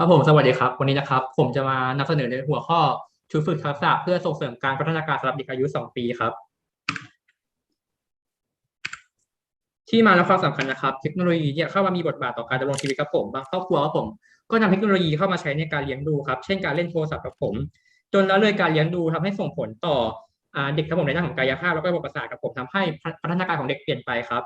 ครับผมสวัสดีครับ วันนี้นะครับ ผมจะมานำเสนอในหัวข้อชุดฝึกทักษะเพื่อส่งเสริมการพัฒนาการสำหรับเด็กอายุ 2 ปีครับ ที่มาและความสำคัญนะครับ เทคโนโลยีเนี่ยเข้ามามีบทบาทต่อการดำรงชีวิตครับผมบางครอบครัวครับผม ก็นำเทคโนโลยีเข้ามาใช้ในการเลี้ยงดูครับเช่นการเล่นโทรศัพท์กับผม จนแล้วเลยการเลี้ยงดูทำให้ส่งผลต่ออเด็กครับผมในด้านของกายภาพแล้วก็ระบบประสาทครับผมทำให้พัฒนาการของเด็กเปลี่ยนไปครับ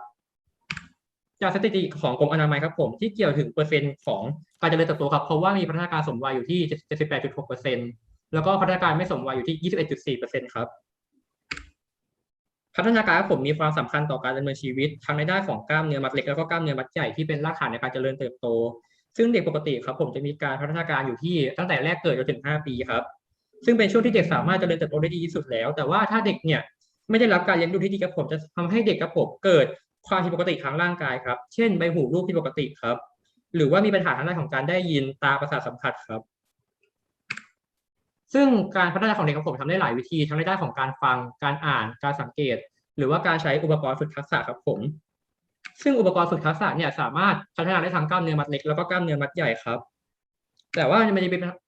จากสถิติของกรมอนามัยครับผมที่เกี่ยวถึงเปอร์เซ็นต์ของการเจริญเติบโตครับเพราะว่ามีพัฒนาการสมวัยอยู่ที่ 78.6เปอร์เซ็นต์แล้วก็พัฒนาการไม่สมวัยอยู่ที่ 21.4เปอร์เซ็นต์ครับพัฒนาการครับผมมีความสำคัญต่อการดำเนินชีวิตทั้งในด้านของกล้ามเนื้อมัดเล็กแล้วก็กล้ามเนื้อมัดใหญ่ที่เป็นรากฐานในการเจริญเติบโต ซึ่งเด็กปกติครับผมจะมีการพัฒนาการอยู่ที่ตั้งแต่แรกเกิดจนถึง 5 ปีครับ ซึ่งเป็นช่วงที่เด็กสามารถเจริญเติบโตได้ดีที่สุดแล้ว แต่ว่าถ้าเด็กเนี่ยไม่ได้รับการเลี้ยงดูที่ดีครับผมจะทำให้เด็กครับผมเกิด ความผิดปกติทางร่างกายครับ เช่นใบหูรูปผิดปกติครับ หรือว่ามีปัญหาทางด้านของการได้ยินตาประสาทสัมผัสครับ ซึ่งการพัฒนาของเด็กของผมทำได้หลายวิธี ทั้งในด้านของการฟัง การอ่าน การสังเกต หรือว่าการใช้อุปกรณ์ฝึกทักษะครับผม ซึ่งอุปกรณ์ฝึกทักษะเนี่ยสามารถพัฒนาได้ทั้งกล้ามเนื้อมัดเล็กแล้วก็กล้ามเนื้อมัดใหญ่ครับ แต่ว่ามันจะมี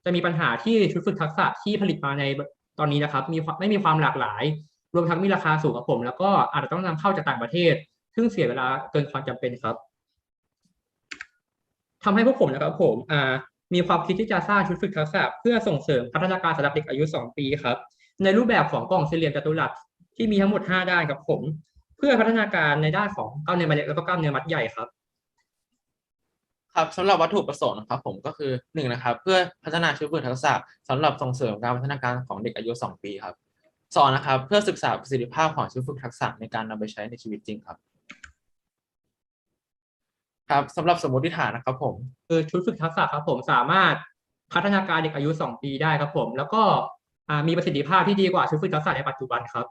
จะมีปัญหาที่ชุดฝึกทักษะที่ผลิตมาในตอนนี้นะครับ มีไม่มีความหลากหลาย รวมทั้งมีราคาสูงครับผม แล้วก็อาจจะต้องนำเข้าจากต่างประเทศ ซึ่งเสียเวลาเกินความจำเป็นครับทำให้พวกผมนะครับผมอ่ามีความคิดที่จะสร้างชุดฝึกทักษะเพื่อส่งเสริมพัฒนาการสำหรับเด็กอายุ 2 ปีครับ ในรูปแบบของกล่องสี่เหลี่ยมจัตุรัสที่มีทั้งหมด 5 ด้านครับผม เพื่อพัฒนาการในด้านของกล้ามเนื้อมัดเล็กแล้วก็กล้ามเนื้อมัดใหญ่ครับ ครับสำหรับวัตถุประสงค์นะครับ ผมก็คือหนึ่งนะครับ เพื่อพัฒนาชุดฝึกทักษะสำหรับส่งเสริมการพัฒนาการของเด็กอายุ 2 ปีครับสองนะครับ เพื่อศึกษาประสิทธิภาพของชุดฝึกทักษะในการนำไปใช้ในชีวิตจริงครับ ครับสำหรับสมมติฐานนะครับผม คือชุดฝึกทักษะครับผมสามารถพัฒนาการเด็กอายุ 2 ปีได้ครับผม แล้วก็อ่ามีประสิทธิภาพที่ดีกว่าชุดฝึกทักษะในปัจจุบันครับ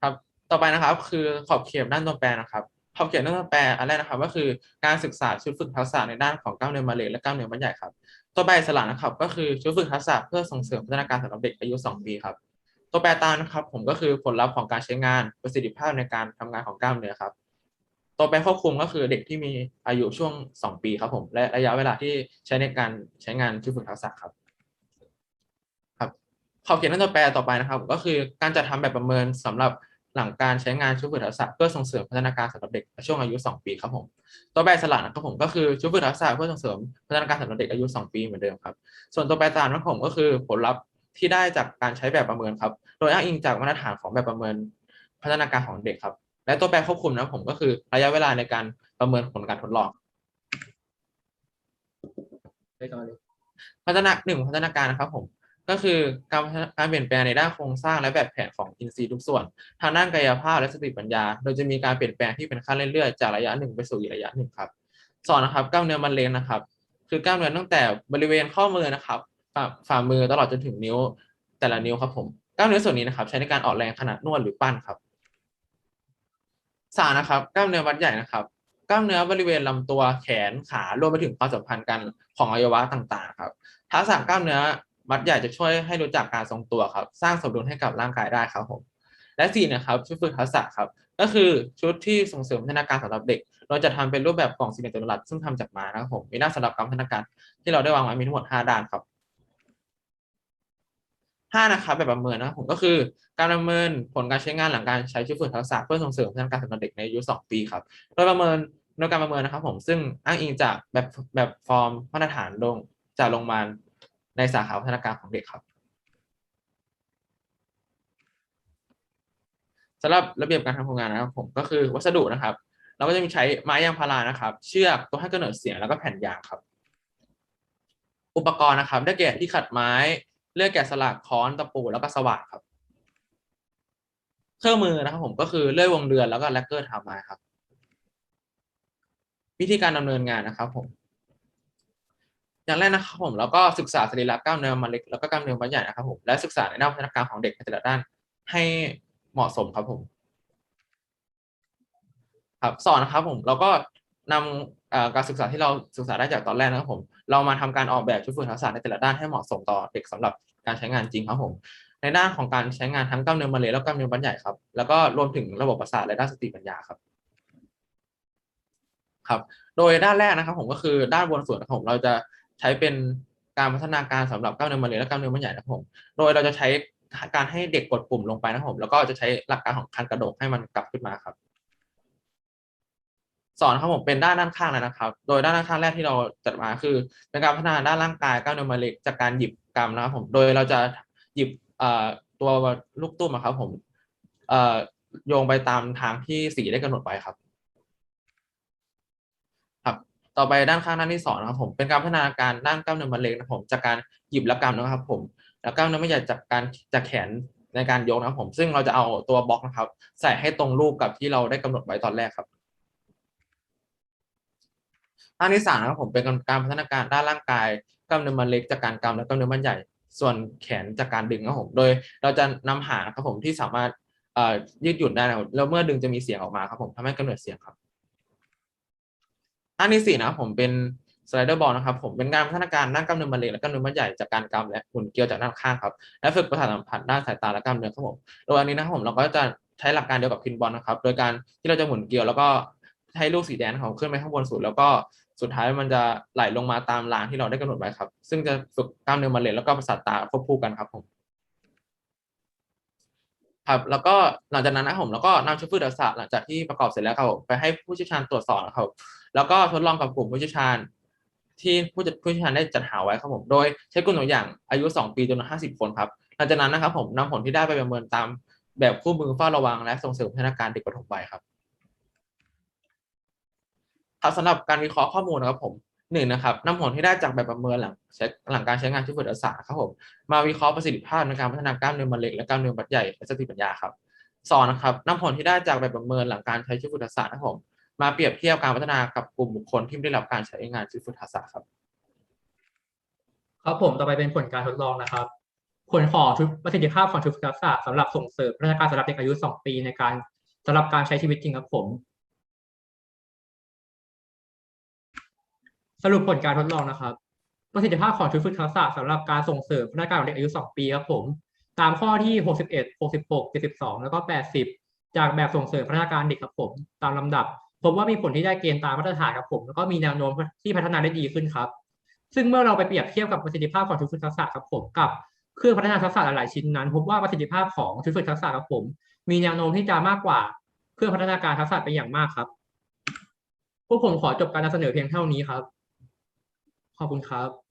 ครับ ต่อไปนะครับ คือขอบเขตด้านตัวแปรนะครับ ขอบเขตด้านตัวแปรอันแรกนะครับ ก็คือการศึกษาชุดฝึกทักษะในด้านของกล้ามเนื้อมัดเล็กและกล้ามเนื้อมัดใหญ่ครับตัวแปรอิสระนะครับ ก็คือชุดฝึกทักษะเพื่อส่งเสริมพัฒนาการสำหรับเด็กอายุ 2 ปีครับ ตัวแปรตามนะครับ ผมก็คือผลลัพธ์ของการใช้งานประสิทธิภาพในการทำงานของกล้ามเนื้อครับ ตัวแปรควบคุมก็คือเด็กที่มีอายุช่วง 2 ปีครับผม และระยะเวลาที่ใช้ในการใช้งานชุดฝึกทักษะครับครับขอบเขตด้านตัวแปรต่อไปนะครับ ก็คือการจัดทำแบบประเมินสำหรับหลังการใช้งานชุดฝึกทักษะเพื่อส่งเสริมพัฒนาการสำหรับเด็กช่วงอายุ 2 ปีครับผมตัวแปรสลัดนะครับผมก็คือชุดฝึกทักษะเพื่อส่งเสริมพัฒนาการสำหรับเด็กอายุ 2 ปีเหมือนเดิมครับ ส่วนตัวแปรตามนะครับผมก็คือผลลัพธ์ที่ได้จากการใช้แบบประเมินครับ โดยอ้างอิงจากมาตรฐานของแบบประเมินพัฒนาการของเด็กครับ และตัวแปรควบคุมนะครับผมก็คือระยะเวลาในการประเมินผลการทดลองได้ต่อเลยพัฒนาหนึ่งพัฒนาการนะครับผมก็คือการพัฒนาการเปลี่ยนแปลงในด้านโครงสร้างและแบบแผนของอินทรีย์ทุกส่วน ทางด้านกายภาพและสติปัญญา โดยจะมีการเปลี่ยนแปลงที่เป็นขั้นเรื่อยๆ จากระยะหนึ่งไปสู่อีกระยะหนึ่งครับสองนะครับกล้ามเนื้อมันเลนนะครับ คือกล้ามเนื้อตั้งแต่บริเวณข้อมือนะครับฝ่าฝ่ามือตลอดจนถึงนิ้วแต่ละนิ้วครับผมกล้ามเนื้อส่วนนี้นะครับ ใช้ในการออกแรงขณะนวดหรือปั้นครับ สานะครับกล้ามเนื้อมัดใหญ่นะครับ กล้ามเนื้อบริเวณลำตัวแขนขารวมไปถึงความสัมพันธ์กันของอวัยวะต่างๆ ครับทักษะกล้ามเนื้อมัดใหญ่จะช่วยให้รู้จักการทรงตัวครับ สร้างสมดุลให้กับร่างกายได้ครับผมและสี่นะครับชุดฝึกทักษะครับ ก็คือชุดที่ส่งเสริมพัฒนาการสำหรับเด็ก เราจะทำเป็นรูปแบบกล่องสี่เหลี่ยมจัตุรัสซึ่งทำจากไม้นะครับผมมีด้าสำหรับการพัฒนาการที่เราได้วางไว้มีทั้งหมดห้าด้านครับ ห้านะครับแบบประเมินนะครับผมก็คือการประเมินผลการใช้งานหลังการใช้ชุดฝึกทักษะเพื่อส่งเสริมพัฒนาการสำหรับเด็กในอายุสองปีครับโดยประเมินโดยการประเมินนะครับ ผมซึ่งอ้างอิงจากแบบแบบฟอร์มมาตรฐานลงจากโรงพยาบาลในสาขาพัฒนาการของเด็กครับสำหรับระเบียบการทำโครงงานนะครับ ผมก็คือวัสดุนะครับ เราก็จะมีใช้ไม้ยางพารานะครับ เชือกตัวให้กำเนิดเสียงแล้วก็แผ่นยางครับ อุปกรณ์นะครับ ได้แก่ที่ขัดไม้ เลือกแกะสลักค้อนตะปูแล้วก็สว่านครับ เครื่องมือนะครับผมก็คือเลื่อยวงเดือนแล้วก็แลกเกอร์ทำไม้ครับ วิธีการดำเนินงานนะครับผมอย่างแรกนะครับผมแล้วก็ศึกษาสรีระกล้ามเนื้อมันเล็กแล้วก็กล้ามเนื้อมัดใหญ่นะครับผมและศึกษาในด้านพัฒนาการของเด็กในแต่ละด้านให้เหมาะสมครับผม ครับสอนนะครับผมเราก็นำการศึกษาที่เราศึกษาได้จากตอนแรกนะครับผม เรามาทำการออกแบบชุดฝึกทักษะในแต่ละด้านให้เหมาะสมต่อเด็กสำหรับ การใช้งานจริงครับผม ในด้านของการใช้งานทั้งกล้ามเนื้อมัดเล็กและกล้ามเนื้อมัดใหญ่ครับ แล้วก็รวมถึงระบบประสาทและด้านสติปัญญาครับครับ โดยด้านแรกนะครับผมก็คือด้านบนส่วนนะครับผมเราจะใช้เป็นการพัฒนาการสำหรับกล้ามเนื้อมัดเล็กและกล้ามเนื้อมัดใหญ่นะครับผม โดยเราจะใช้การให้เด็กกดปุ่มลงไปนะครับผม แล้วก็จะใช้หลักการของคันกระดกให้มันกลับขึ้นมาครับสอนครับผมเป็นด้านด้านข้างเลยนะครับ โดยด้านด้านข้างแรกที่เราจัดมาคือ เป็นการพัฒนาด้านร่างกายกล้ามเนื้อมัดเล็กจากการหยิบ กำนะครับผม โดยเราจะหยิบตัวลูกตุ้มอะครับผมโยงไปตามทางที่สีได้กำหนดไว้ครับ ครับ ต่อไปด้านข้างด้านที่สองนะครับผม เป็นการพัฒนาการด้านกล้ามเนื้อมัดเล็กนะครับผมจากการหยิบและกำนะครับ ผม แล้วกล้ามเนื้อมัดใหญ่จากการจากแขนในการยกนะครับผม ซึ่งเราจะเอาตัวบล็อกนะครับ ใส่ให้ตรงรูปกับที่เราได้กำหนดไว้ตอนแรกครับด้านที่สามนะครับผมเป็นการพัฒนาการด้านร่างกาย กล้ามเนื้อมัดเล็กจากการกำและกล้ามเนื้อมัดใหญ่ ส่วนแขนจากการดึงนะครับผม โดยเราจะนำหางนะครับผมที่สามารถยืดหยุ่นได้นะครับแล้วเมื่อดึงจะมีเสียงออกมาครับผมทำให้กำเนิดเสียงครับด้านที่สี่นะครับผมเป็นสไลเดอร์บอลนะครับผมเป็นการพัฒนาการด้านกล้ามเนื้อมัดเล็กและกล้ามเนื้อมัดใหญ่จากการกำและหมุนเกลียวจากด้านข้างครับและฝึกประสาทสัมผัสด้านสายตาและกล้ามเนื้อครับผมโดยอันนี้นะครับผมเราก็จะใช้หลักการเดียวกับพินบอลนะครับ โดยการที่เราจะหมุนเกลียวแล้วก็ให้ลูกสีแดงของขึ้นไปข้างบนสุด แล้วก็ สุดท้ายมันจะไหลลงมาตามรางที่เราได้กำหนดไว้ครับ ซึ่งจะฝึกกล้ามเนื้อมัเล็กแล้วก็ประสาทตาควบคู่กันครับผมครับแล้วก็หลังจากนั้นนะผมแล้วก็นำชุดฝึกทักษะหลังจากที่ประกอบเสร็จแล้วครับไปให้ผู้เชี่ยวชาญตรวจสอบครับแล้วก็ทดลองกับกลุ่มผู้เชี่ยวชาญ ที่ผู้จัดผู้เชี่ยวชาญได้จัดหาไว้ครับผมโดยใช้กลุ่มตัวอย่างอายุ 2 ปีจนถึง50 คนครับหลังจากนั้นนะครับผมนำผลที่ได้ไปประเมินตามแบบคู่มือเฝ้าระวังและส่งเสริมพัฒนาการเด็กปฐมวัยครับ ครับสำหรับการวิเคราะห์ข้อมูลนะครับผมหนึ่งนะครับนำผลที่ได้จากแบบประเมินหลังใช้หลังการใช้งานชุดฝึกทักษะครับผมมาวิเคราะห์ประสิทธิภาพในการพัฒนากล้ามเนื้อมัดเล็กและกล้ามเนื้อมัดใหญ่และสติปัญญาครับสองนะครับนำผลที่ได้จากแบบประเมินหลังการใช้ชุดฝึกทักษะนะครับผมมาเปรียบเทียบการพัฒนากับกลุ่มบุคคลที่ไม่ได้รับการใช้งานชุดฝึกทักษะครับ ครับผมต่อไปเป็นผลการทดลองนะครับ ผลของชุดประสิทธิภาพของชุดฝึกทักษะสำหรับส่งเสริมพัฒนาการสำหรับเด็กอายุ 2 ปีในการสำหรับการใช้ชีวิตจริงครับผม สรุปผลการทดลองนะครับ ประสิทธิภาพของชุดฝึกทักษะสำหรับการส่งเสริมพัฒนาการของเด็กอายุ 2 ปีครับผม ตามข้อที่ 61 66 72 แล้วก็ 80 จากแบบส่งเสริมพัฒนาการเด็กครับผม ตามลำดับพบว่ามีผลที่ได้เกณฑ์ตามมาตรฐานครับผม แล้วก็มีแนวโน้มที่พัฒนาได้ดีขึ้นครับ ซึ่งเมื่อเราไปเปรียบเทียบกับประสิทธิภาพของชุดฝึกทักษะครับผมกับเครื่องพัฒนาทักษะหลายๆชิ้นนั้นพบว่าประสิทธิภาพของชุดฝึกทักษะครับผม มีแนวโน้มที่จะมากกว่าเครื่องพัฒนาการทักษะเป็นอย่างมากครับ พวกผมขอจบการนำเสนอเพียงเท่านี้ครับ ขอบคุณครับ